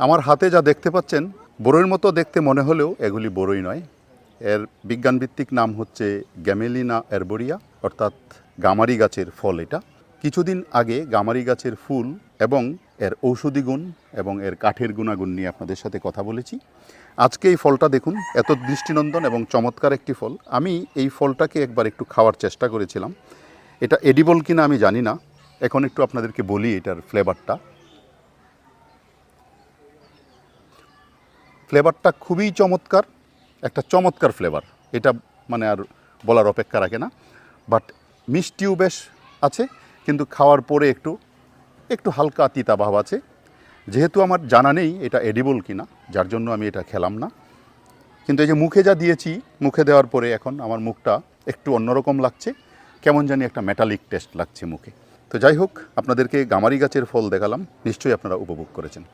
আমার হাতে যা দেখতে পাচ্ছেন বড়ইয়ের মতো দেখতে মনে হলেও এগুলি বড়ই নয়। এর বিজ্ঞানভিত্তিক নাম হচ্ছে গ্যামেলিনা এরবরিয়া অর্থাৎ গামারি গাছের ফল এটা। কিছুদিন আগে গামারি গাছের ফুল এবং এর ঔষধি গুণ এবং এর কাঠের গুণাগুণ নিয়ে আপনাদের সাথে কথা বলেছি। আজকে এই ফলটা দেখুন, এত দৃষ্টিনন্দন এবং চমৎকার একটি ফল। আমি এই ফলটাকে একবার একটু খাওয়ার চেষ্টা করেছিলাম। এটা এডিবল কিনা আমি জানি না। এখন একটু আপনাদেরকে বলি এটার ফ্লেভারটা। ফ্লেভারটা খুবই চমৎকার, একটা চমৎকার ফ্লেভার। এটা মানে আর বলার অপেক্ষা রাখে না। বাট মিষ্টিও বেশ আছে, কিন্তু খাওয়ার পরে একটু একটু হালকা তিতা ভাব আছে। যেহেতু আমার জানা নেই এটা এডিবল কিনা, যার জন্য আমি এটা খেলাম না। কিন্তু এই যে মুখে যা দিয়েছি, মুখে দেওয়ার পরে এখন আমার মুখটা একটু অন্যরকম লাগছে, কেমন জানি একটা মেটালিক টেস্ট লাগছে মুখে। তো যাই হোক, আপনাদেরকে গামারি গাছের ফল দেখালাম, নিশ্চয়ই আপনারা উপভোগ করেছেন।